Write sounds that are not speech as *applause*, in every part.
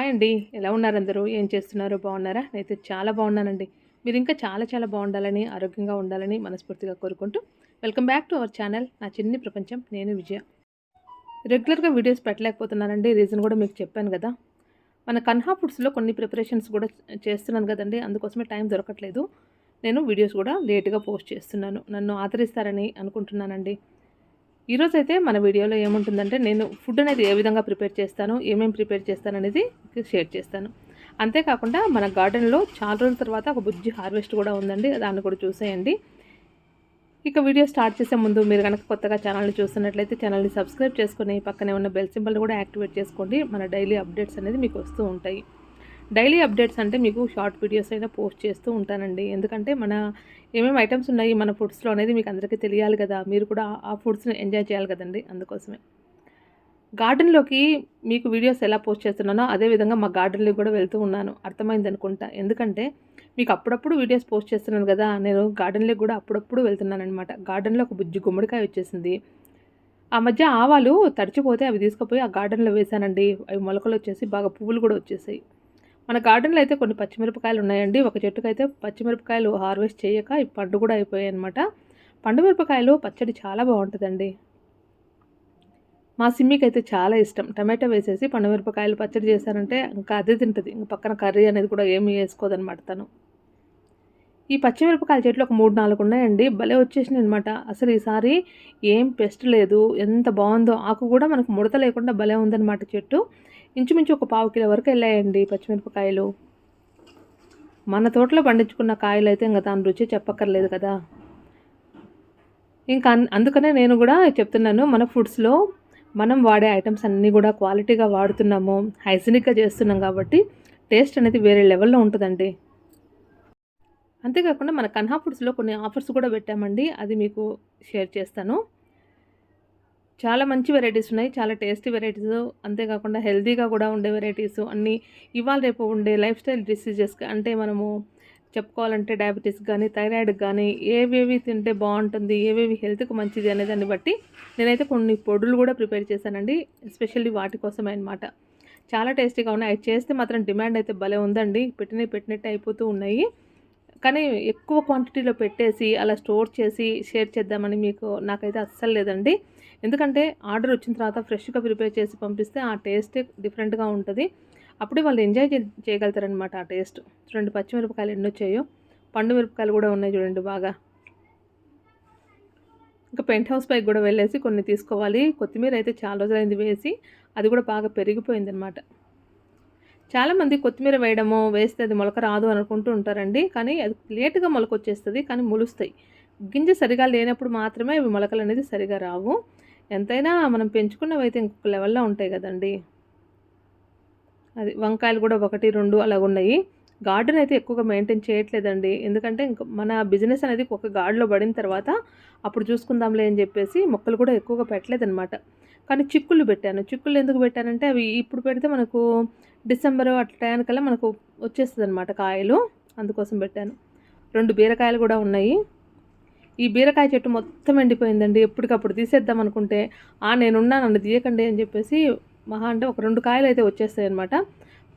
Hi అండి. ఎలా ఉన్నారు అందరూ? ఏం చేస్తున్నారు? బాగున్నారా? నేనైతే చాలా బాగున్నానండి. మీరు ఇంకా చాలా చాలా బాగుండాలని ఆరోగ్యంగా ఉండాలని మనస్ఫూర్తిగా కోరుకుంటూ welcome back to our channel నా చిన్ని ప్రపంచం నేను విజయ. రెగ్యులర్గా వీడియోస్ పెట్టలేకపోతున్నానండి. రీజన్ కూడా మీకు చెప్పాను కదా. మన కన్హా ఫుడ్స్లో కొన్ని ప్రిపరేషన్స్ కూడా చేస్తున్నాను కదండి. అందుకోసమే టైం దొరకట్లేదు. నేను వీడియోస్ కూడా లేట్గా పోస్ట్ చేస్తున్నాను. నన్ను ఆదరిస్తారని అనుకుంటున్నానండి. ఈరోజు అయితే మన వీడియోలో ఏముంటుందంటే నేను ఫుడ్ అనేది ఏ విధంగా ప్రిపేర్ చేస్తాను ఏమేమి ప్రిపేర్ చేస్తాను అనేది షేర్ చేస్తాను. అంతేకాకుండా మన గార్డెన్లో చాలా రోజుల తర్వాత ఒక బుజ్జి హార్వెస్ట్ కూడా ఉందండి దాన్ని కూడా చూసేయండి. ఇక వీడియో స్టార్ట్ చేసే ముందు మీరు కనుక కొత్తగా ఛానల్ని చూస్తున్నట్లయితే ఛానల్ని సబ్స్క్రైబ్ చేసుకుని పక్కనే ఉన్న బెల్ సింబల్ కూడా యాక్టివేట్ చేసుకోండి. మన డైలీ అప్డేట్స్ అనేది మీకు వస్తూ ఉంటాయి. డైలీ అప్డేట్స్ అంటే మీకు షార్ట్ వీడియోస్ అయినా పోస్ట్ చేస్తూ ఉంటానండి. ఎందుకంటే మన ఏమేమి ఐటమ్స్ ఉన్నాయి మన ఫుడ్స్లో అనేది మీకు అందరికీ తెలియాలి కదా. మీరు కూడా ఆ ఫుడ్స్ని ఎంజాయ్ చేయాలి కదండి అందుకోసమే. గార్డెన్లోకి మీకు వీడియోస్ ఎలా పోస్ట్ చేస్తున్నానో అదేవిధంగా మా గార్డెన్లోకి కూడా వెళ్తూ ఉన్నాను. అర్థమైంది అనుకుంటా. ఎందుకంటే మీకు అప్పుడప్పుడు వీడియోస్ పోస్ట్ చేస్తున్నాను కదా నేను గార్డెన్లోకి కూడా అప్పుడప్పుడు వెళ్తున్నాను అనమాట గార్డెన్లో ఒక బుజ్జి గుమ్మడికాయ వచ్చేసింది. ఆ మధ్య ఆవాలు తడిచిపోతే అవి తీసుకుపోయి ఆ గార్డెన్లో వేశానండి. అవి మొలకలు వచ్చేసి బాగా పువ్వులు కూడా వచ్చేసాయి. మన గార్డెన్లో అయితే కొన్ని పచ్చిమిరపకాయలు ఉన్నాయండి. ఒక చెట్టుకైతే పచ్చిమిరపకాయలు హార్వెస్ట్ చేయక ఈ పండు కూడా అయిపోయాయి అనమాట పండు మిరపకాయలు పచ్చడి చాలా బాగుంటుందండి. మా సిమ్మికి అయితే చాలా ఇష్టం. టమాటా వేసేసి పండు మిరపకాయలు పచ్చడి చేశారంటే ఇంకా అదే తింటుంది. ఇంకా పక్కన కర్రీ అనేది కూడా ఏమి వేసుకోదనమాట తను. ఈ పచ్చిమిరపకాయల చెట్లు ఒక మూడు నాలుగు ఉన్నాయండి. భలే వచ్చేసినాయి అనమాట అసలు ఈసారి ఏం పెస్ట్ లేదు. ఎంత బాగుందో ఆకు కూడా మనకు ముడత లేకుండా భలే ఉందన్నమాట చెట్టు. ఇంచుమించు ఒక పావు కిలో వరకు వెళ్ళాయండి పచ్చిమిరపకాయలు. మన తోటలో పండించుకున్న కాయలు అయితే ఇంకా దాని రుచి చెప్పక్కర్లేదు కదా. ఇంకా అందుకనే నేను కూడా చెప్తున్నాను మన ఫుడ్స్లో మనం వాడే ఐటమ్స్ అన్నీ కూడా క్వాలిటీగా వాడుతున్నాము హైజీనిక్గా చేస్తున్నాం కాబట్టి టేస్ట్ అనేది వేరే లెవెల్లో ఉంటుందండి. అంతేకాకుండా మన కన్హా ఫుడ్స్లో కొన్ని ఆఫర్స్ కూడా పెట్టామండి అది మీకు షేర్ చేస్తాను. చాలా మంచి వెరైటీస్ ఉన్నాయి. చాలా టేస్టీ వెరైటీస్ అంతేకాకుండా హెల్తీగా కూడా ఉండే వెరైటీస్ అన్నీ ఇవాళ రేపు ఉండే లైఫ్ స్టైల్ డిసీజెస్ అంటే మనము చెప్పుకోవాలంటే డయాబెటీస్ కానీ థైరాయిడ్ కానీ ఏవేవి తింటే బాగుంటుంది ఏవేవి హెల్త్కి మంచిది అనే దాన్ని బట్టి నేనైతే కొన్ని పొడులు కూడా ప్రిపేర్ చేశానండి. ఎస్పెషల్లీ వాటి కోసమే అనమాట చాలా టేస్టీగా ఉన్నాయి. అవి చేస్తే మాత్రం డిమాండ్ అయితే భలే ఉందండి. పెట్టినవి పెట్టినట్టు అయిపోతూ ఉన్నాయి. కానీ ఎక్కువ క్వాంటిటీలో పెట్టేసి అలా స్టోర్ చేసి షేర్ చేద్దామని మీకు నాకైతే అస్సలు లేదండి. ఎందుకంటే ఆర్డర్ వచ్చిన తర్వాత ఫ్రెష్గా ప్రిపేర్ చేసి పంపిస్తే ఆ టేస్టే డిఫరెంట్గా ఉంటుంది. అప్పుడే వాళ్ళు ఎంజాయ్ చేయగలుగుతారనమాట ఆ టేస్ట్. చూడండి పచ్చిమిరపకాయలు ఎన్ని వచ్చాయో. పండు మిరపకాయలు కూడా ఉన్నాయి చూడండి బాగా. ఇంకా పెంట్ హౌస్ పైకి కూడా వెళ్ళేసి కొన్ని తీసుకోవాలి. కొత్తిమీర అయితే చాలా రోజులైంది వేసి అది కూడా బాగా పెరిగిపోయింది అనమాట చాలామంది కొత్తిమీర వేయడము వేస్తే అది మొలక రాదు అనుకుంటూ ఉంటారండి. కానీ అది లేటుగా మొలక వచ్చేస్తుంది కానీ మొలుస్తాయి. గింజ సరిగా లేనప్పుడు మాత్రమే ఇవి మొలకలు అనేది సరిగా రావు. ఎంతైనా మనం పెంచుకున్నవి అయితే ఇంకొక లెవెల్లో ఉంటాయి కదండి. అది వంకాయలు కూడా ఒకటి రెండు అలాగ ఉన్నాయి గార్డెన్ అయితే ఎక్కువగా మెయింటైన్ చేయట్లేదండి. ఎందుకంటే ఇంక మన బిజినెస్ అనేది ఒక గార్డులో పడిన తర్వాత అప్పుడు చూసుకుందాంలే అని చెప్పేసి మొక్కలు కూడా ఎక్కువగా పెట్టలేదన్నమాట. కానీ చిక్కులు పెట్టాను. చిక్కులు ఎందుకు పెట్టానంటే అవి ఇప్పుడు పెడితే మనకు డిసెంబర్ అట్లా టైంకల్లా మనకు వచ్చేస్తుంది అనమాట కాయలు అందుకోసం పెట్టాను. రెండు బీరకాయలు కూడా ఉన్నాయి. ఈ బీరకాయ చెట్టు మొత్తం ఎండిపోయిందండి. ఎప్పటికప్పుడు తీసేద్దాం అనుకుంటే ఆ నేనున్నా నన్ను తీయకండి అని చెప్పేసి మహా అంటే ఒక రెండు కాయలు అయితే వచ్చేస్తాయి అనమాట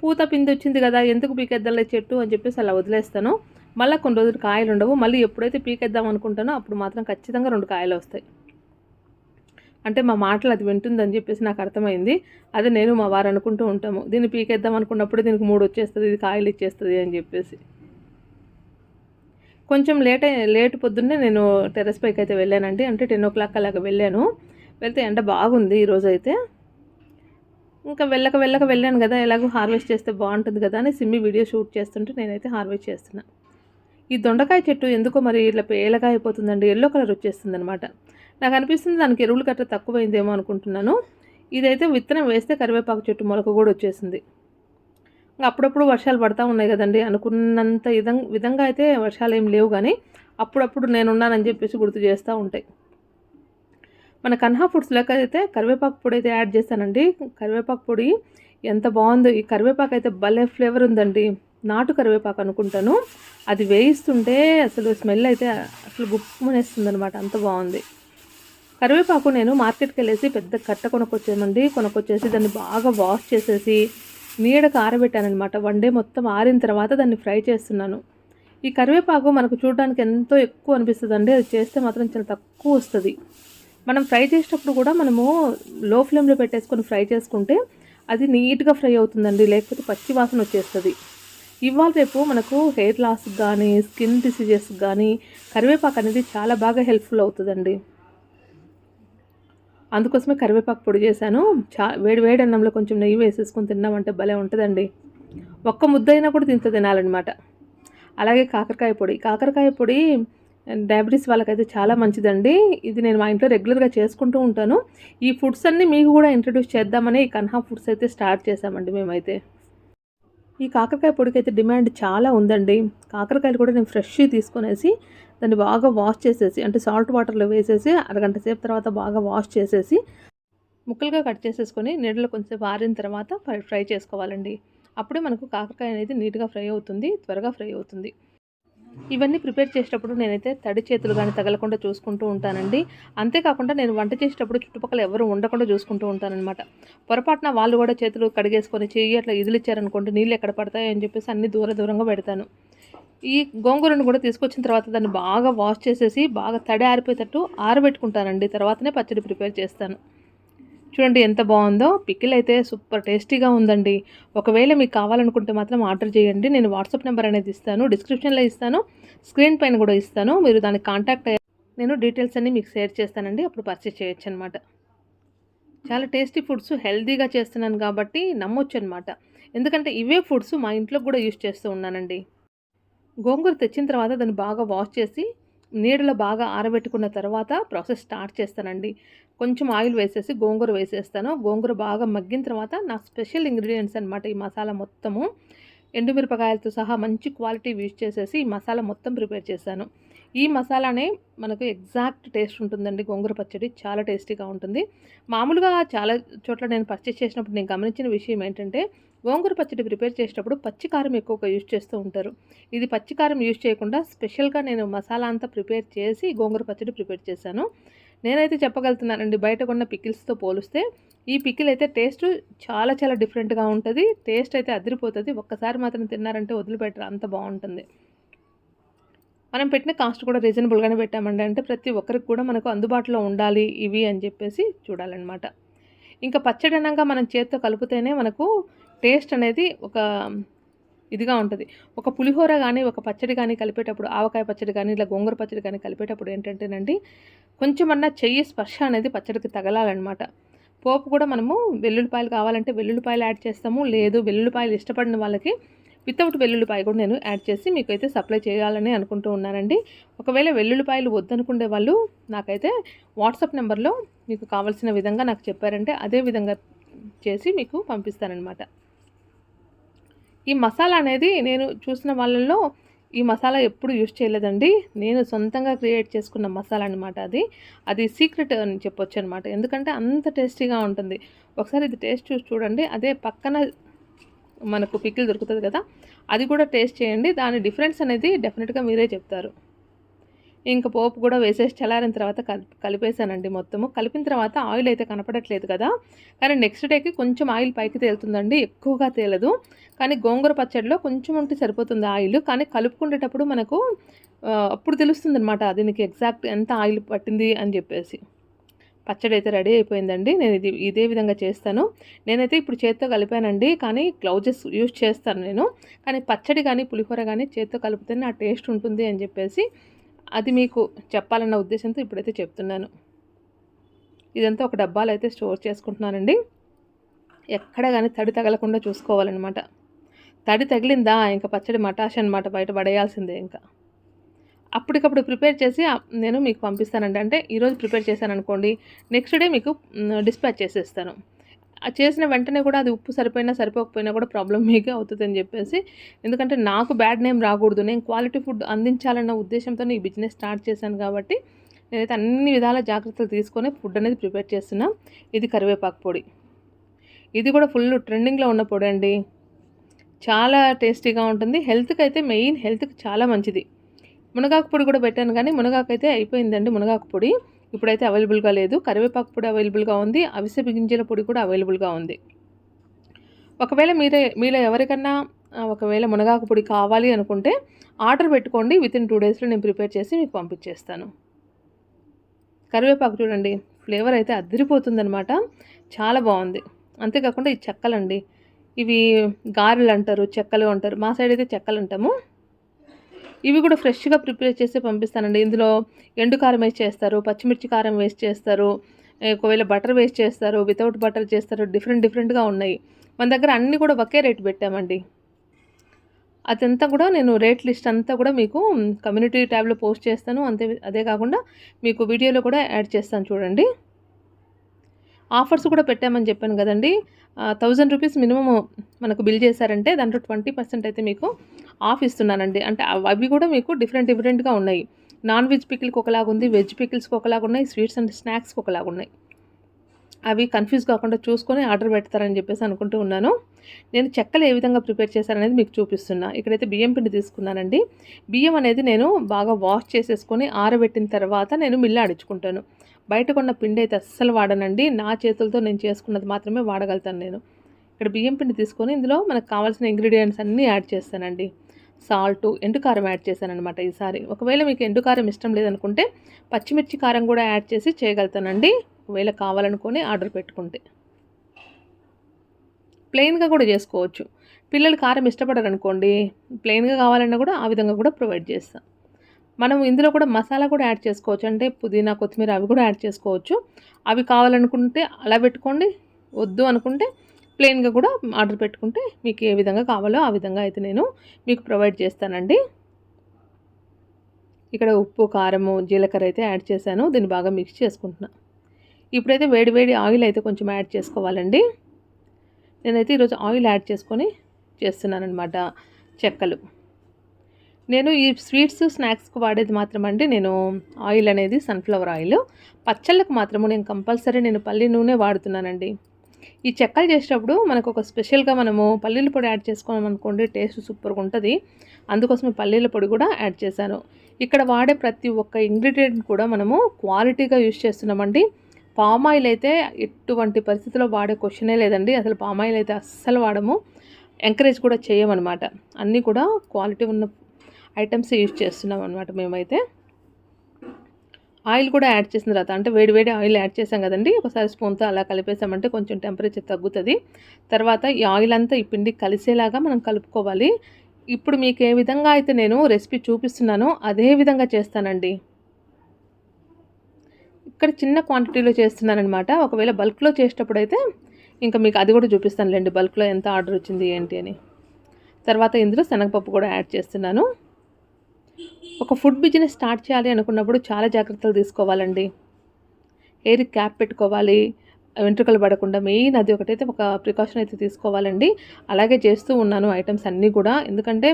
పూత పిండి వచ్చింది కదా ఎందుకు పీకెద్దాలే చెట్టు అని చెప్పేసి అలా వదిలేస్తాను. మళ్ళీ కొన్ని రోజులు కాయలు ఉండవు. మళ్ళీ ఎప్పుడైతే పీకేద్దాం అనుకుంటానో అప్పుడు మాత్రం ఖచ్చితంగా రెండు కాయలు వస్తాయి. అంటే మా మాటలు అది వింటుందని చెప్పేసి నాకు అర్థమైంది. అదే నేను మా వారు అనుకుంటూ ఉంటాము. దీన్ని పీకేద్దాం అనుకున్నప్పుడు దీనికి మూడు వచ్చేస్తుంది ఇది కాయలు ఇచ్చేస్తుంది అని చెప్పేసి. కొంచెం లేట్ లేట్ పొద్దున్నే నేను టెర్రస్ పైకి అయితే వెళ్ళానండి. అంటే టెన్ ఓ క్లాక్ అలాగ వెళ్ళాను. వెళ్తే ఎండ బాగుంది ఈరోజు అయితే. ఇంకా వెళ్ళక వెళ్ళక వెళ్ళాను కదా ఎలాగో హార్వెస్ట్ చేస్తే బాగుంటుంది కదా అని సిమ్మి వీడియో షూట్ చేస్తుంటే నేనైతే హార్వెస్ట్ చేస్తున్నా. ఈ దొండకాయ చెట్టు ఎందుకో మరి ఇట్లా పేలగా అయిపోతుందండి ఎల్లో కలర్ వచ్చేస్తుంది అనమాట నాకు అనిపిస్తుంది దానికి ఎరువులు కట్ట తక్కువైందేమో అనుకుంటున్నాను. ఇదైతే విత్తనం వేస్తే కరివేపాకు చెట్టు మొలక కూడా వచ్చేసింది. అప్పుడప్పుడు వర్షాలు పడతా ఉన్నాయి కదండి. అనుకున్నంత విధంగా విధంగా అయితే వర్షాలు ఏం లేవు కానీ అప్పుడప్పుడు నేనున్నానని చెప్పేసి గుర్తు చేస్తూ ఉంటాయి. మన కన్హా ఫుడ్స్లోకి అయితే కరివేపాకు పొడి అయితే యాడ్ చేస్తానండి. కరివేపాకు పొడి ఎంత బాగుందో ఈ కరివేపాకు అయితే భలే ఫ్లేవర్ ఉందండి. నాటు కరివేపాకు అనుకుంటాను. అది వేయిస్తుంటే అసలు స్మెల్ అయితే అసలు గుప్పమనేస్తుంది అనమాట అంత బాగుంది. కరివేపాకు నేను మార్కెట్కి వెళ్ళేసి పెద్ద కట్ట కొనుక్కొచ్చామండి కొనుక్కొచ్చేసి దాన్ని బాగా వాష్ చేసేసి నీడకు ఆరబెట్టానమాట వన్ డే మొత్తం ఆరిన తర్వాత దాన్ని ఫ్రై చేస్తున్నాను. ఈ కరివేపాకు మనకు చూడడానికి ఎంతో ఎక్కువ అనిపిస్తుంది అండి అది చేస్తే మాత్రం చాలా తక్కువ వస్తుంది. మనం ఫ్రై చేసేటప్పుడు కూడా మనము లో ఫ్లేమ్లో పెట్టేసుకొని ఫ్రై చేసుకుంటే అది నీట్గా ఫ్రై అవుతుందండి. లేకపోతే పచ్చి వాసన వచ్చేస్తుంది. ఇవాళ రేపు మనకు హెయిర్ లాస్కి కానీ స్కిన్ డిసీజెస్కి కానీ కరివేపాకు అనేది చాలా బాగా హెల్ప్ఫుల్ అవుతుందండి. అందుకోసమే కరివేపాకు పొడి చేశాను. చా వేడి వేడి అన్నంలో కొంచెం నెయ్యి వేసేసుకొని తిన్నామంటే భలే ఉంటుందండి. ఒక్క ముద్ద అయినా కూడా తింత తినాలన్నమాట. అలాగే కాకరకాయ పొడి. కాకరకాయ పొడి డయాబెటీస్ వాళ్ళకైతే చాలా మంచిదండి. ఇది నేను మా ఇంట్లో రెగ్యులర్గా చేసుకుంటూ ఉంటాను. ఈ ఫుడ్స్ అన్నీ మీకు కూడా ఇంట్రడ్యూస్ చేద్దామని ఈ కన్హా ఫుడ్స్ అయితే స్టార్ట్ చేసామండి మేమైతే. ఈ కాకరకాయ పొడికి అయితే డిమాండ్ చాలా ఉందండి. కాకరకాయలు కూడా నేను ఫ్రెష్ తీసుకునేసి దాన్ని బాగా వాష్ చేసేసి అంటే సాల్ట్ వాటర్లో వేసేసి అరగంట సేపు తర్వాత బాగా వాష్ చేసేసి ముక్కలుగా కట్ చేసేసుకొని నీడలో కొంచెం ఆరిన తర్వాత ఫ్రై చేసుకోవాలండి. అప్పుడే మనకు కాకరకాయ అనేది నీట్గా ఫ్రై అవుతుంది త్వరగా ఫ్రై అవుతుంది. ఇవన్నీ ప్రిపేర్ చేసేటప్పుడు నేనైతే తడి చేతులు కానీ తగలకుండా చూసుకుంటూ ఉంటానండి. అంతేకాకుండా నేను వంట చేసేటప్పుడు చుట్టుపక్కల ఎవరు ఉండకుండా చూసుకుంటూ ఉంటానన్నమాట. పొరపాటున వాళ్ళు కూడా చేతులు కడిగేసుకొని చెయ్యి అట్లా ఇదిలిచ్చారనుకోండి నీళ్ళు ఎక్కడ పడతాయి అని చెప్పేసి అన్ని దూర దూరంగా పెడతాను. ఈ గోంగూరను కూడా తీసుకొచ్చిన తర్వాత దాన్ని బాగా వాష్ చేసేసి బాగా తడి ఆరిపోయేటట్టు ఆరబెట్టుకుంటానండి. తర్వాతనే పచ్చడి ప్రిపేర్ చేస్తాను. చూడండి ఎంత బాగుందో. పికిల్ అయితే సూపర్ టేస్టీగా ఉందండి. ఒకవేళ మీకు కావాలనుకుంటే మాత్రం ఆర్డర్ చేయండి. నేను వాట్సాప్ నెంబర్ అనేది ఇస్తాను డిస్క్రిప్షన్లో ఇస్తాను స్క్రీన్ పైన కూడా ఇస్తాను. మీరు దానికి కాంటాక్ట్ నేను డీటెయిల్స్ అన్నీ మీకు షేర్ చేస్తానండి. అప్పుడు పర్చేస్ చేయొచ్చు అనమాట చాలా టేస్టీ ఫుడ్స్ హెల్తీగా చేస్తున్నాను కాబట్టి నమ్మొచ్చు అనమాట ఎందుకంటే ఇవే ఫుడ్స్ మా ఇంట్లో కూడా యూస్ చేస్తూ ఉన్నానండి. గోంగూర తెచ్చిన తర్వాత దాన్ని బాగా వాష్ చేసి నీడలో బాగా ఆరబెట్టుకున్న తర్వాత ప్రాసెస్ స్టార్ట్ చేస్తానండి. కొంచెం ఆయిల్ వేసేసి గోంగూర వేసేస్తాను. గోంగూర బాగా మగ్గిన తర్వాత నా స్పెషల్ ఇంగ్రీడియంట్స్ అనమాట ఈ మసాలా మొత్తము. ఎండుమిరపకాయలతో సహా మంచి క్వాలిటీ యూజ్ చేసేసి ఈ మసాలా మొత్తం ప్రిపేర్ చేశాను. ఈ మసాలానే మనకు ఎగ్జాక్ట్ టేస్ట్ ఉంటుందండి. గోంగూర పచ్చడి చాలా టేస్టీగా ఉంటుంది. మామూలుగా చాలా చోట్ల నేను పర్చేస్ చేసినప్పుడు నేను గమనించిన విషయం ఏంటంటే గోంగూర పచ్చడి ప్రిపేర్ చేసేటప్పుడు పచ్చికారం ఎక్కువగా యూజ్ చేస్తూ ఉంటారు. ఇది పచ్చికారం యూజ్ చేయకుండా స్పెషల్గా నేను మసాలా అంతా ప్రిపేర్ చేసి గోంగూర పచ్చడి ప్రిపేర్ చేశాను. నేనైతే చెప్పగలుగుతున్నానండి బయట కొన్న పికిల్స్తో పోలిస్తే ఈ పికిల్ అయితే టేస్ట్ చాలా చాలా డిఫరెంట్గా ఉంటుంది. టేస్ట్ అయితే అదిరిపోతుంది. ఒక్కసారి మాత్రం తిన్నారంటే వదిలిపెట్టరు. అంత బాగుంటుంది. మనం పెట్టిన కాస్ట్ కూడా రీజనబుల్గానే పెట్టామండి. అంటే ప్రతి ఒక్కరికి కూడా మనకు అందుబాటులో ఉండాలి ఇవి అని చెప్పేసి చూడాలన్నమాట. ఇంకా పచ్చడి అనగా మనం చేత్తో కలిపితేనే మనకు టేస్ట్ అనేది ఒక ఇదిగా ఉంటుంది. ఒక పులిహోర కానీ ఒక పచ్చడి కానీ కలిపేటప్పుడు ఆవకాయ పచ్చడి కానీ ఇలా గోంగూర పచ్చడి కానీ కలిపేటప్పుడు ఏంటంటేనండి కొంచెమన్నా చెయ్యి స్పర్శ అనేది పచ్చడికి తగలాలన్నమాట. పోపు కూడా మనము వెల్లుల్లిపాయలు కావాలంటే వెల్లుల్లిపాయలు యాడ్ చేస్తాము. లేదు వెల్లుల్లిపాయలు ఇష్టపడిన వాళ్ళకి వితౌట్ వెల్లుల్లిపాయ కూడా నేను యాడ్ చేసి మీకైతే సప్లై చేయాలని అనుకుంటూ ఉన్నానండి. ఒకవేళ వెల్లుల్లిపాయలు వద్దనుకునే వాళ్ళు నాకైతే వాట్సాప్ నెంబర్లో మీకు కావాల్సిన విధంగా నాకు చెప్పారంటే అదే విధంగా చేసి మీకు పంపిస్తానమాట ఈ మసాలా అనేది నేను చూసిన వాళ్ళల్లో ఈ మసాలా ఎప్పుడు యూజ్ చేయలేదండి. నేను సొంతంగా క్రియేట్ చేసుకున్న మసాలా అనమాట అది. అది సీక్రెట్ అని చెప్పొచ్చు అనమాట ఎందుకంటే అంత టేస్టీగా ఉంటుంది. ఒకసారి ఇది టేస్ట్ చూసి చూడండి. అదే పక్కన మనకు పికిల్ దొరుకుతుంది కదా అది కూడా టేస్ట్ చేయండి. దాని డిఫరెన్స్ అనేది డెఫినెట్గా మీరే చెప్తారు. ఇంకా పోపు కూడా వేసేసి చల్లారిన తర్వాత కలిపి కలిపేసానండి మొత్తము. కలిపిన తర్వాత ఆయిల్ అయితే కనపడట్లేదు కదా. కానీ నెక్స్ట్ డేకి కొంచెం ఆయిల్ పైకి తేలుతుందండి. ఎక్కువగా తేలదు. కానీ గోంగూర పచ్చడిలో కొంచెం ఉంటే సరిపోతుంది ఆయిల్. కానీ కలుపుకునేటప్పుడు మనకు అప్పుడు తెలుస్తుంది అనమాట దీనికి ఎగ్జాక్ట్ ఎంత ఆయిల్ పట్టింది అని చెప్పేసి. పచ్చడి అయితే రెడీ అయిపోయిందండి. నేను ఇది ఇదే విధంగా చేస్తాను. నేనైతే ఇప్పుడు చేత్తో కలిపానండి. కానీ గ్లౌజెస్ యూజ్ చేస్తాను నేను. కానీ పచ్చడి కానీ పులిహోర కానీ చేత్తో కలిపితేనే ఆ టేస్ట్ ఉంటుంది అని చెప్పేసి అది మీకు చెప్పాలన్న ఉద్దేశంతో ఇప్పుడైతే చెప్తున్నాను. ఇదంతా ఒక డబ్బాలు అయితే స్టోర్ చేసుకుంటున్నానండి. ఎక్కడ కానీ తడి తగలకుండా చూసుకోవాలన్నమాట. తడి తగిలిందా? ఇంకా పచ్చడి మటాష్ అనమాట బయట పడేయాల్సిందే ఇంకా. అప్పటికప్పుడు ప్రిపేర్ చేసి నేను మీకు పంపిస్తానండి. అంటే ఈరోజు ప్రిపేర్ చేశాను అనుకోండి నెక్స్ట్ డే మీకు డిస్పాచ్ చేసేస్తాను. చేసిన వెంటనే కూడా అది ఉప్పు సరిపోయినా సరిపోకపోయినా కూడా ప్రాబ్లం *laughs* మీకే అవుతుంది అని చెప్పేసి ఎందుకంటే నాకు బ్యాడ్ నేమ్ రాకూడదు. నేను క్వాలిటీ ఫుడ్ అందించాలన్న ఉద్దేశంతో ఈ బిజినెస్ స్టార్ట్ చేశాను కాబట్టి నేనైతే అన్ని విధాల జాగ్రత్తలు తీసుకొని ఫుడ్ అనేది ప్రిపేర్ చేస్తున్నా. ఇది కరివేపాకు పొడి. ఇది కూడా ఫుల్ ట్రెండింగ్లో ఉన్న పొడి అండి. చాలా టేస్టీగా ఉంటుంది. హెల్త్కి అయితే మెయిన్ హెల్త్కి చాలా మంచిది. మునగాకు పొడి కూడా పెట్టాను కానీ మునగాకు అయితే అయిపోయిందండి మునగాకు పొడి. ఇప్పుడైతే అవైలబుల్గా లేదు. కరివేపాకు పొడి అవైలబుల్గా ఉంది. అవిసె గింజల పొడి కూడా అవైలబుల్గా ఉంది. ఒకవేళ మీరే మీలో ఎవరికన్నా ఒకవేళ మునగాకు పొడి కావాలి అనుకుంటే ఆర్డర్ పెట్టుకోండి. విత్ ఇన్ టూ డేస్లో నేను ప్రిపేర్ చేసి మీకు పంపించేస్తాను. కరివేపాకు చూడండి. ఫ్లేవర్ అయితే అదిరిపోతుందనమాట చాలా బాగుంది. అంతేకాకుండా ఈ చెక్కలండి. ఇవి గారెలు అంటారు చెక్కలు అంటారు. మా సైడ్ అయితే చెక్కలు అంటాము. ఇవి కూడా ఫ్రెష్గా ప్రిపేర్ చేసి పంపిస్తానండి. ఇందులో ఎండు కారం వేసి చేస్తారు పచ్చిమిర్చి కారం వేసి చేస్తారు ఒకవేళ బటర్ వేస్ట్ చేస్తారు వితౌట్ బటర్ చేస్తారు డిఫరెంట్ డిఫరెంట్గా ఉన్నాయి. మన దగ్గర అన్నీ కూడా ఒకే రేట్ పెట్టామండి. అదంతా కూడా నేను రేట్ లిస్ట్ అంతా కూడా మీకు కమ్యూనిటీ ట్యాబ్లో పోస్ట్ చేస్తాను. అంతే అదే కాకుండా మీకు వీడియోలో కూడా యాడ్ చేస్తాను చూడండి. ఆఫర్స్ కూడా పెట్టామని చెప్పాను కదండి. థౌజండ్ రూపీస్ మినిమం మనకు బిల్ చేశారంటే దాంట్లో ట్వంటీ పర్సెంట్ అయితే మీకు ఆఫ్ ఇస్తున్నానండి. అంటే అవి కూడా మీకు డిఫరెంట్ డిఫరెంట్గా ఉన్నాయి. నాన్ వెజ్ పికిల్కి ఒకలాగా ఉంది వెజ్ పికిల్స్కి ఒకలాగా ఉన్నాయి స్వీట్స్ అండ్ స్నాక్స్కి ఒకలాగా ఉన్నాయి. అవి కన్ఫ్యూజ్ కాకుండా చూసుకొని ఆర్డర్ పెడతారని చెప్పేసి అనుకుంటూ ఉన్నాను. నేను చెక్కలు ఏ విధంగా ప్రిపేర్ చేశాననేది మీకు చూపిస్తున్నా. ఇక్కడైతే బియ్యం పిండి తీసుకున్నానండి. బియ్యం అనేది నేను బాగా వాష్ చేసేసుకొని ఆరబెట్టిన తర్వాత నేను మిల్లు ఆడించుకుంటాను బయట కొన్న పిండి అయితే అస్సలు వాడనండి. నా చేతులతో నేను చేసుకున్నది మాత్రమే వాడగలుగుతాను నేను. ఇక్కడ బియ్యం పిండి తీసుకొని ఇందులో మనకు కావాల్సిన ఇంగ్రీడియంట్స్ అన్నీ యాడ్ చేస్తానండి. సాల్ట్ ఎండు కారం యాడ్ చేశానమాట ఈసారి. ఒకవేళ మీకు ఎండు కారం ఇష్టం లేదనుకుంటే పచ్చిమిర్చి కారం కూడా యాడ్ చేసి చేయగలుగుతానండి. ఒకవేళ కావాలనుకొని ఆర్డర్ పెట్టుకుంటే. ప్లెయిన్గా కూడా చేసుకోవచ్చు. పిల్లలు కారం ఇష్టపడరు అనుకోండి ప్లెయిన్గా కావాలన్నా కూడా ఆ విధంగా కూడా ప్రొవైడ్ చేస్తాం. మనం ఇందులో కూడా మసాలా కూడా యాడ్ చేసుకోవచ్చు. అంటే పుదీనా కొత్తిమీర అవి కూడా యాడ్ చేసుకోవచ్చు. అవి కావాలనుకుంటే అలా పెట్టుకోండి. వద్దు అనుకుంటే ప్లెయిన్గా కూడా ఆర్డర్ పెట్టుకుంటే మీకు ఏ విధంగా కావాలో ఆ విధంగా అయితే నేను మీకు ప్రొవైడ్ చేస్తానండి. ఇక్కడ ఉప్పు కారము జీలకర్ర అయితే యాడ్ చేశాను. దీన్ని బాగా మిక్స్ చేసుకుంటున్నా. ఇప్పుడైతే వేడి వేడి ఆయిల్ అయితే కొంచెం యాడ్ చేసుకోవాలండి. నేనైతే ఈరోజు ఆయిల్ యాడ్ చేసుకొని చేస్తున్నాను చెక్కలు. నేను ఈ స్వీట్స్ స్నాక్స్కి వాడేది మాత్రం అండి నేను ఆయిల్ అనేది సన్ఫ్లవర్ ఆయిల్ పచ్చళ్ళకు మాత్రము నేను కంపల్సరీ నేను పల్లి నూనె వాడుతున్నానండి. ఈ చెక్కలు చేసేటప్పుడు మనకు ఒక స్పెషల్గా మనము పల్లీల పొడి యాడ్ చేసుకున్నాం అనుకోండి టేస్ట్ సూపర్గా ఉంటుంది. అందుకోసమే పల్లీల పొడి కూడా యాడ్ చేశాను. ఇక్కడ వాడే ప్రతి ఒక్క ఇంగ్రీడియంట్ కూడా మనము క్వాలిటీగా యూజ్ చేస్తున్నామండి. పామ్ ఆయిల్ అయితే ఎటువంటి పరిస్థితిలో వాడే క్వశ్చనే లేదండి. అసలు పామ్ ఆయిల్ అయితే అస్సలు వాడము. ఎంకరేజ్ కూడా చేయమన్నమాట. అన్నీ కూడా క్వాలిటీ ఉన్న ఐటమ్స్ యూజ్ చేస్తున్నాం అనమాట మేమైతే. ఆయిల్ కూడా యాడ్ చేసిన తర్వాత అంటే వేడి వేడి ఆయిల్ యాడ్ చేసాం కదండి ఒకసారి స్పూన్తో అలా కలిపేసామంటే కొంచెం టెంపరేచర్ తగ్గుతుంది. తర్వాత ఈ ఆయిల్ అంతా ఈ పిండి కలిసేలాగా మనం కలుపుకోవాలి. ఇప్పుడు మీకు ఏ విధంగా అయితే నేను రెసిపీ చూపిస్తున్నానో అదే విధంగా చేస్తానండి. ఇక్కడ చిన్న క్వాంటిటీలో చేస్తున్నానమాట ఒకవేళ బల్క్లో చేసేటప్పుడు అయితే ఇంకా మీకు అది కూడా చూపిస్తానులేండి బల్క్లో ఎంత ఆర్డర్ వచ్చింది ఏంటి అని. తర్వాత ఇందులో శనగపప్పు కూడా యాడ్ చేస్తున్నాను. ఒక ఫుడ్ బిజినెస్ స్టార్ట్ చేయాలి అనుకున్నప్పుడు చాలా జాగ్రత్తలు తీసుకోవాలండి. హెయిర్ క్యాప్ పెట్టుకోవాలి వెంట్రుకలు పడకుండా మెయిన్ అది ఒకటైతే ఒక ప్రికాషన్ అయితే తీసుకోవాలండి. అలాగే చేస్తూ ఉన్నాను ఐటమ్స్ అన్నీ కూడా. ఎందుకంటే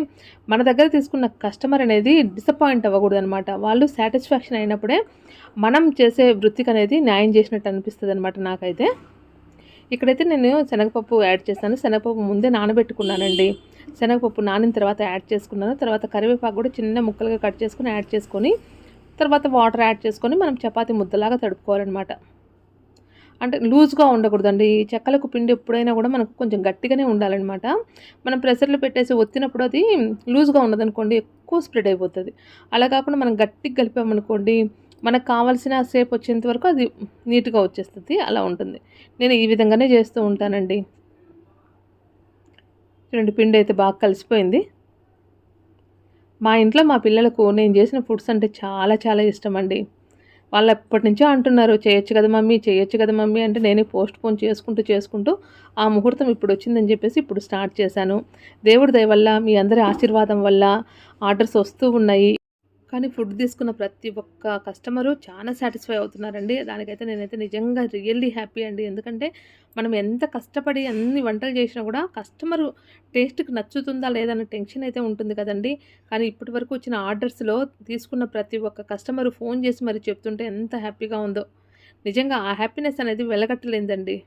మన దగ్గర తీసుకున్న కస్టమర్ అనేది డిసప్పాయింట్ అవ్వకూడదు అనమాట వాళ్ళు సాటిస్ఫాక్షన్ అయినప్పుడే మనం చేసే వృత్తికి అనేది న్యాయం చేసినట్టు అనిపిస్తుంది అనమాట నాకైతే. ఇక్కడైతే నేను శనగపప్పు యాడ్ చేస్తాను. శనగపప్పు ముందే నానబెట్టుకున్నానండి. శనగపప్పు నానిన తర్వాత యాడ్ చేసుకున్నాను. తర్వాత కరివేపాకు కూడా చిన్న ముక్కలుగా కట్ చేసుకొని యాడ్ చేసుకొని తర్వాత వాటర్ యాడ్ చేసుకొని మనం చపాతి ముద్దలాగా తడుపుకోవాలన్నమాట. అంటే లూజ్గా ఉండకూడదండి. ఈ చెక్కలకు పిండి ఎప్పుడైనా కూడా మనకు కొంచెం గట్టిగానే ఉండాలన్నమాట. మనం ప్రెషర్లో పెట్టేసి ఒత్తినప్పుడు అది లూజ్గా ఉన్నదనుకోండి ఎక్కువ స్ప్రెడ్ అయిపోతుంది. అలా కాకుండా మనం గట్టిగా కలిపామనుకోండి మనకు కావాల్సిన సేపు వచ్చేంత వరకు అది నీట్గా వచ్చేస్తుంది అలా ఉంటుంది. నేను ఈ విధంగానే చేస్తూ ఉంటానండి. చూడండి పిండి అయితే బాగా కలిసిపోయింది. మా ఇంట్లో మా పిల్లలకు నేను చేసిన ఫుడ్స్ అంటే చాలా చాలా ఇష్టం అండి వాళ్ళు ఎప్పటి నుంచో అంటున్నారు చేయొచ్చు కదా మమ్మీ చేయొచ్చు కదా మమ్మీ అంటే నేనే పోస్ట్ పోన్ చేసుకుంటూ చేసుకుంటూ ఆ ముహూర్తం ఇప్పుడు వచ్చిందని చెప్పేసి ఇప్పుడు స్టార్ట్ చేశాను. దేవుడి దయ వల్ల మీ అందరి ఆశీర్వాదం వల్ల ఆర్డర్స్ వస్తూ ఉన్నాయి. కానీ ఫుడ్ తీసుకున్న ప్రతి ఒక్క కస్టమరు చాలా సాటిస్ఫై అవుతున్నారండి. దానికైతే నేనైతే నిజంగా రియల్లీ హ్యాపీ అండి. ఎందుకంటే మనం ఎంత కష్టపడి అన్ని వంటలు చేసినా కూడా కస్టమరు టేస్ట్కి నచ్చుతుందా లేదన్న టెన్షన్ అయితే ఉంటుంది కదండి. కానీ ఇప్పటి వరకు వచ్చిన ఆర్డర్స్లో తీసుకున్న ప్రతి ఒక్క కస్టమరు ఫోన్ చేసి మరి చెప్తుంటే ఎంత హ్యాపీగా ఉందో. నిజంగా ఆ హ్యాపీనెస్ అనేది వెలగట్టలేదండి.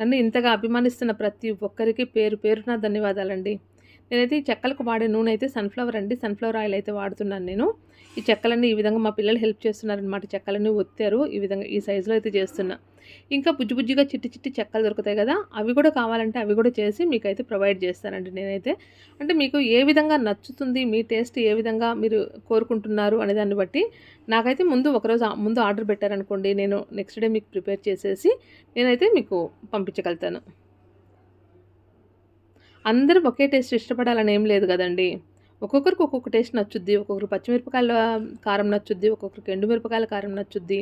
నన్ను ఇంతగా అభిమానిస్తున్న ప్రతి ఒక్కరికి పేరు పేరున ధన్యవాదాలండి. నేనైతే ఈ చెక్కలకు వాడే నూనె అయితే సన్ఫ్లవర్ అండి. సన్ఫ్లవర్ ఆయిల్ అయితే వాడుతున్నాను నేను. ఈ చెక్కలన్నీ ఈ విధంగా మా పిల్లలు హెల్ప్ చేస్తున్నారనమాట చెక్కలన్నీ ఒత్తారు. ఈ విధంగా ఈ సైజులో అయితే చేస్తున్నా. ఇంకా బుజ్జి బుజ్జిగా చిట్టి చిట్టి చెక్కలు దొరుకుతాయి కదా అవి కూడా కావాలంటే అవి కూడా చేసి మీకైతే ప్రొవైడ్ చేస్తానండి నేనైతే. అంటే మీకు ఏ విధంగా నచ్చుతుంది మీ టేస్ట్ ఏ విధంగా మీరు కోరుకుంటున్నారు అనే దాన్ని బట్టి నాకైతే ముందు ఒకరోజు ముందు ఆర్డర్ పెట్టారనుకోండి నేను నెక్స్ట్ డే మీకు ప్రిపేర్ చేసేసి నేనైతే మీకు పంపించగలుగుతాను. అందరూ ఒకే టేస్ట్ ఇష్టపడాలని ఏం లేదు కదండి. ఒక్కొక్కరికి ఒక్కొక్క టేస్ట్ నచ్చుద్ది. ఒక్కొక్కరు పచ్చిమిరపకాయల కారం నచ్చుద్ది. ఒక్కొక్కరికి ఎండుమిరపకాయల కారం నచ్చుద్ది.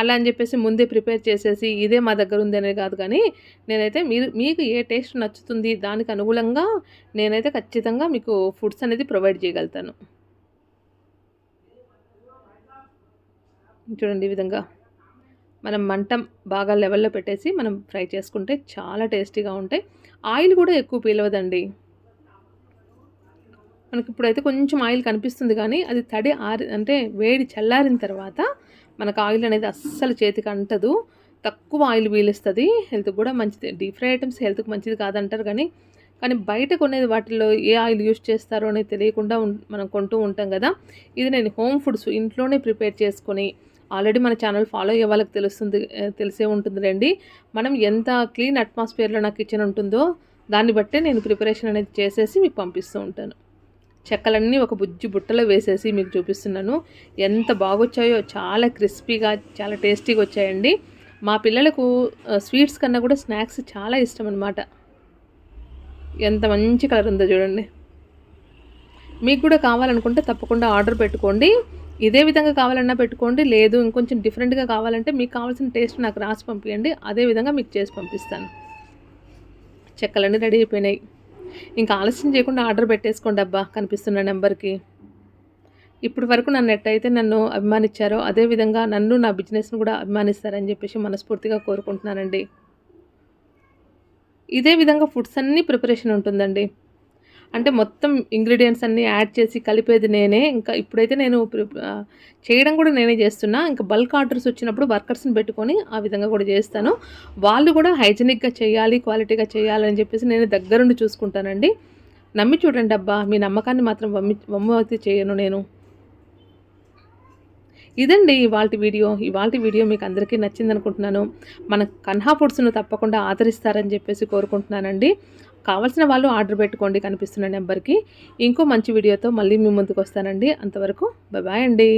అలా అని చెప్పేసి ముందే ప్రిపేర్ చేసేసి ఇదే మా దగ్గర ఉంది అనేది కాదు కానీ నేనైతే మీరు మీకు ఏ టేస్ట్ నచ్చుతుంది దానికి అనుగుణంగా నేనైతే ఖచ్చితంగా మీకు ఫుడ్స్ అనేది ప్రొవైడ్ చేయగలుగుతాను. చూడండి ఈ విధంగా మనం మంట బాగా లెవెల్లో పెట్టేసి మనం ఫ్రై చేసుకుంటే చాలా టేస్టీగా ఉంటాయి. ఆయిల్ కూడా ఎక్కువ పీలవదండి. మనకి ఇప్పుడైతే కొంచెం ఆయిల్ కనిపిస్తుంది కానీ అది తడి ఆరి అంటే వేడి చల్లారిన తర్వాత మనకు ఆయిల్ అనేది అస్సలు చేతికి అంటదు. తక్కువ ఆయిల్ పీలుస్తుంది. హెల్త్కి కూడా మంచిది. డీప్ ఫ్రై ఐటమ్స్ హెల్త్కి మంచిది కాదంటారు కానీ కానీ బయట కొనేది వాటిల్లో ఏ ఆయిల్ యూస్ చేస్తారో అనేది తెలియకుండా మనం కొంటూ ఉంటాం కదా. ఇది నేను హోమ్ ఫుడ్స్ ఇంట్లోనే ప్రిపేర్ చేసుకొని ఆల్రెడీ మన ఛానల్ ఫాలో అయ్యే వాళ్ళకి తెలుస్తుంది తెలిసే ఉంటుంది రండి మనం ఎంత క్లీన్ అట్మాస్ఫియర్లో నా కిచెన్ ఉంటుందో దాన్ని బట్టే నేను ప్రిపరేషన్ అనేది చేసేసి మీకు పంపిస్తూ ఉంటాను. చెక్కలన్నీ ఒక బుజ్జి బుట్టలో వేసేసి మీకు చూపిస్తున్నాను. ఎంత బాగొచ్చాయో చాలా క్రిస్పీగా చాలా టేస్టీగా వచ్చాయండి. మా పిల్లలకు స్వీట్స్ కన్నా కూడా స్నాక్స్ చాలా ఇష్టం అనమాట ఎంత మంచి కలర్ ఉందో చూడండి. మీకు కూడా కావాలనుకుంటే తప్పకుండా ఆర్డర్ పెట్టుకోండి. ఇదే విధంగా కావాలన్నా పెట్టుకోండి. లేదు ఇంకొంచెం డిఫరెంట్గా కావాలంటే మీకు కావాల్సిన టేస్ట్ నాకు రాసి పంపించండి అదే విధంగా మీకు చేసి పంపిస్తాను. చెక్కలన్నీ రెడీ అయిపోయినాయి. ఇంకా ఆలస్యం చేయకుండా ఆర్డర్ పెట్టేసుకోండి అబ్బా కనిపిస్తున్న నెంబర్కి. ఇప్పటి వరకు నన్ను ఎట్టయితే నన్ను అభిమానించారో అదే విధంగా నన్ను నా బిజినెస్ను కూడా అభిమానిస్తారని చెప్పేసి మనస్ఫూర్తిగా కోరుకుంటున్నానండి. ఇదే విధంగా ఫుడ్స్ అన్నీ ప్రిపరేషన్ ఉంటుందండి. అంటే మొత్తం ఇంగ్రీడియంట్స్ అన్నీ యాడ్ చేసి కలిపేది నేనే. ఇంకా ఇప్పుడైతే నేను చేయడం కూడా నేనే చేస్తున్నా. ఇంకా బల్క్ ఆర్డర్స్ వచ్చినప్పుడు వర్కర్స్ని పెట్టుకొని ఆ విధంగా కూడా చేస్తాను. వాళ్ళు కూడా హైజెనిక్గా చేయాలి క్వాలిటీగా చేయాలని చెప్పేసి నేను దగ్గరుండి చూసుకుంటానండి. నమ్మి చూడండి అబ్బా మీ నమ్మకాన్ని మాత్రం వమ్మి వమ్మవతి చేయను నేను. ఇదండి ఇవాళ వీడియో. ఇవాళ వీడియో మీకు అందరికీ నచ్చింది అనుకుంటున్నాను మన కన్హా ఫుడ్స్ను తప్పకుండా ఆదరిస్తారని చెప్పేసి కోరుకుంటున్నానండి. కావాల్సిన వాళ్ళు ఆర్డర్ పెట్టుకోండి కనిపిస్తున్న నెంబర్కి. ఇంకో మంచి వీడియోతో మళ్ళీ మీ ముందుకు వస్తానండి అంతవరకు బాయ్ అండి.